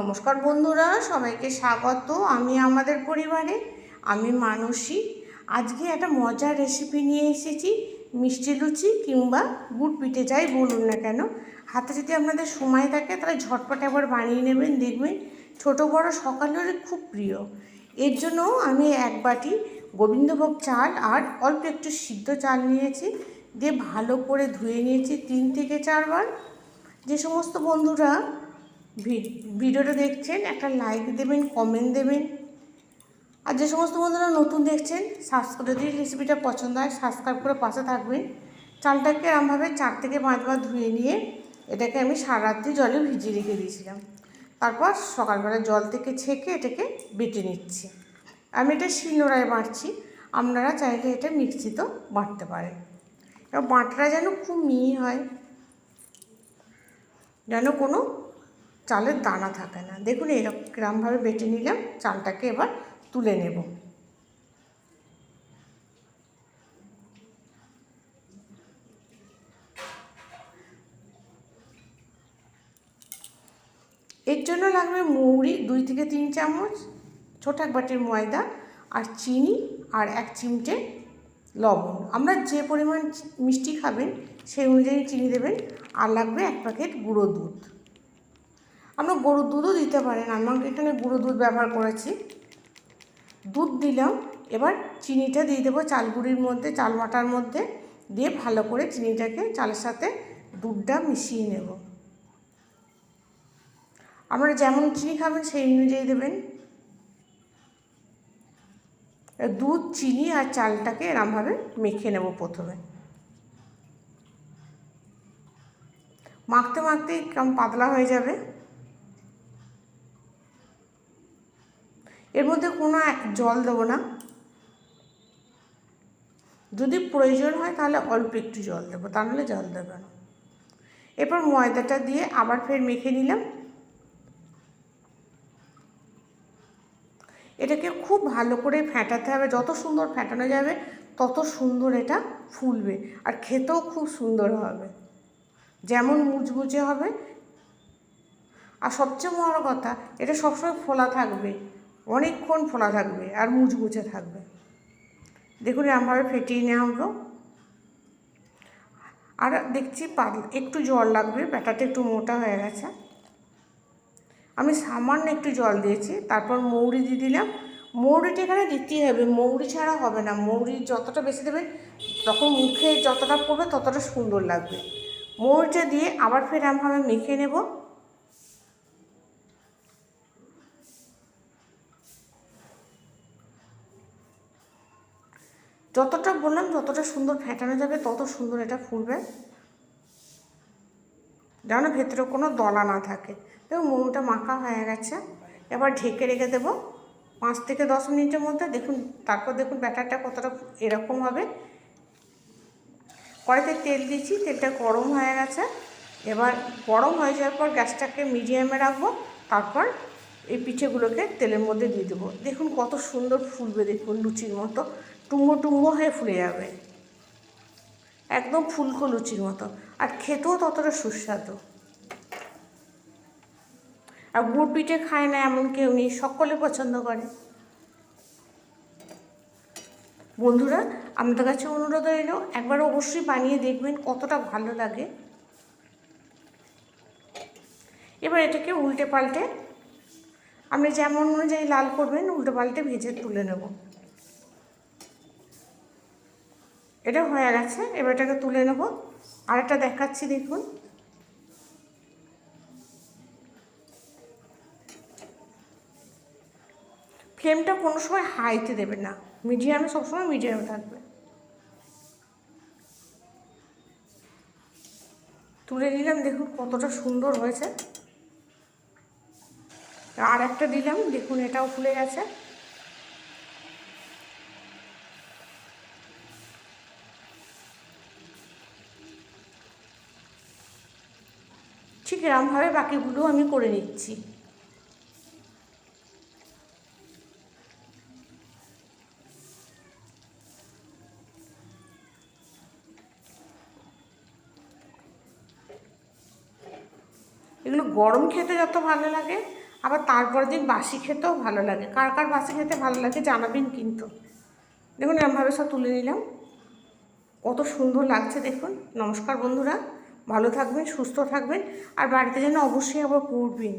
নমস্কার বন্ধুরা, সবাইকে স্বাগত। আমি আমাদের পরিবারে, আমি মানসী। আজকে একটা মজার রেসিপি নিয়ে এসেছি, মিষ্টি লুচি কিংবা গুড় পিঠে, যাই বলুন না কেন। হাতে যদি আপনাদের সময় থাকে, তাহলে ঝটপট একবার বানিয়ে নেবেন, দেখবেন ছোট বড় সকালের খুব প্রিয়। এর জন্য আমি এক বাটি গোবিন্দভোগ চাল আর অল্প একটু সিদ্ধ চাল নিয়েছি, দিয়ে ভালো করে ধুয়ে নিয়েছি তিন থেকে চারবার। যে সমস্ত বন্ধুরা ভিডিওটা দেখছেন, একটা লাইক দেবেন কমেন্ট দেবেন। আর যে সমস্ত বন্ধুরা নতুন দেখছেন সাবস্ক্রাইব যদি রেসিপিটা পছন্দ হয় সাবস্ক্রাইব করে পাশে থাকবেন। চালটাকে এরমভাবে চার থেকে পাঁচবার ধুয়ে নিয়ে এটাকে আমি সারা রাত্রি জলে ভিজিয়ে রেখে দিয়েছিলাম। তারপর সকালবেলা জল থেকে ছেঁকে এটাকে বেটে নিচ্ছি। আমি এটা শিলনোড়ায় বাটছি, আপনারা চাইলে এটা মিক্সিতেও বাটতে পারেন। বাটাটা যেন খুব মিহি হয়, যেন কোনো চালের দানা থাকে না। দেখুন এরকম কিরমভাবে বেটে নিলাম, চালটাকে এবার তুলে নেব। এর জন্য লাগবে মৌরি, দুই থেকে তিন চামচ, ছোট এক বাটির ময়দা আর চিনি আর এক চিমটে লবণ। আমরা যে পরিমাণ মিষ্টি খাবেন, সেই অনুযায়ী চিনি দেবেন। আর লাগবে এক প্যাকেট গুঁড়ো দুধ। আমরা গরুর দুধও দিতে পারেন আমরা এখানে গুঁড়ো দুধ ব্যবহার করেছি। দুধ দিলাম, এবার চিনিটা দিয়ে দেবো চালগুড়ির মধ্যে, চাল বাটার মধ্যে দিয়ে ভালো করে চিনিটাকে, চালের সাথে দুধটা মিশিয়ে নেব। আপনারা যেমন চিনি খাবেন, সেই অনুযায়ী দেবেন। দুধ, চিনি আর চালটাকে এরমভাবে মেখে নেব প্রথমে। মাখতে মাখতে কেমন পাতলা হয়ে যাবে। এর মধ্যে কোনো জল দেবো না। যদি প্রয়োজন হয় তাহলে অল্প একটু জল দেবো, তা নাহলে জল দেবে না। এরপর ময়দাটা দিয়ে আবার ফের মেখে নিলাম। এটাকে খুব ভালো করে ফেটাতে হবে, যত সুন্দর ফেটানো যাবে তত সুন্দর এটা ফুলবে আর খেতেও খুব সুন্দর হবে। যেমন মুচমুচে হবে। আর সবচেয়ে বড় কথা, এটা সবসময় ফোলা থাকবে। অনেকক্ষণ ফোলা থাকবে আর মুচমুচে থাকবে। দেখুন এরমভাবে ফেটিয়ে নেওয়া হলো। আর দেখছি একটু জল লাগবে, ব্যাটারটা একটু মোটা হয়ে গেছে। আমি সামান্য একটু জল দিয়েছি, তারপর মৌরি দিয়ে দিলাম। মৌরিটা এখানে দিতেই হবে, মৌরি ছাড়া হবে না। মৌরি যতটা বেশি দেবে, তখন মুখে যতটা পড়বে ততটা সুন্দর লাগবে। মৌরিটা দিয়ে আবার ফের আমভাবে মেখে নেব। যতটা বললাম, যতটা সুন্দর ফেটানো যাবে, তত সুন্দর এটা ফুলবে। যেন ভেতরে কোনো দলা না থাকে। দেখুন মোমোটা মাখা হয়ে গেছে। এবার ঢেকে রেখে দেবো। পাঁচ থেকে দশ মিনিটের মধ্যে দেখুন, তারপর দেখুন ব্যাটারটা কতটা এরকম হবে। কড়াইতে তেল দিয়েছি, তেলটা গরম হয়ে গেছে। এবার গরম হয়ে যাওয়ার পর গ্যাসটাকে মিডিয়ামে রাখব। তারপর এই পিঠেগুলোকে তেলের মধ্যে দিয়ে দেবো। দেখুন কত সুন্দর ফুলবে, দেখুন লুচির মতো। টুম্বো টুম্বো হয়ে ফুলে যাবে। একদম ফুলকো লুচির মতো। আর খেতেও ততটা সুস্বাদু। আর গুড় পিঠে খায় না এমন কেউ নেই, সকলে পছন্দ করে। বন্ধুরা, আপনাদের কাছে অনুরোধ রইল একবার অবশ্যই বানিয়ে দেখবেন কতটা ভালো লাগে। এবার এটাকে উল্টে পাল্টে, আপনি যেমন অনুযায়ী লাল করবেন, উল্টে পাল্টে ভেজে তুলে নেব। এটা হয়ে গেছে, এবার এটাকে তুলে নেব। আরেকটা দেখাচ্ছি, দেখুন। ফ্লেমটা কোনো সময় হাইতে দেবে না। মিডিয়ামে, সবসময় মিডিয়ামে থাকবে। তুলে নিলাম, দেখুন কতটা সুন্দর হয়েছে। আর একটা দিলাম, দেখুন এটাও ফুলে গেছে। ঠিক এরমভাবে বাকিগুলো আমি করে নিচ্ছি। এগুলো গরম খেতে যত ভালো লাগে, আবার তারপর দিন বাসি খেতেও ভালো লাগে। কার কার বাসি খেতে ভালো লাগে জানাবেন কিন্তু। দেখুন এরমভাবে সব তুলে নিলাম। কত সুন্দর লাগছে দেখুন। নমস্কার বন্ধুরা। ভালো থাকবেন সুস্থ থাকবেন। আর বাড়িতে যেন অবশ্যই আবার করবেন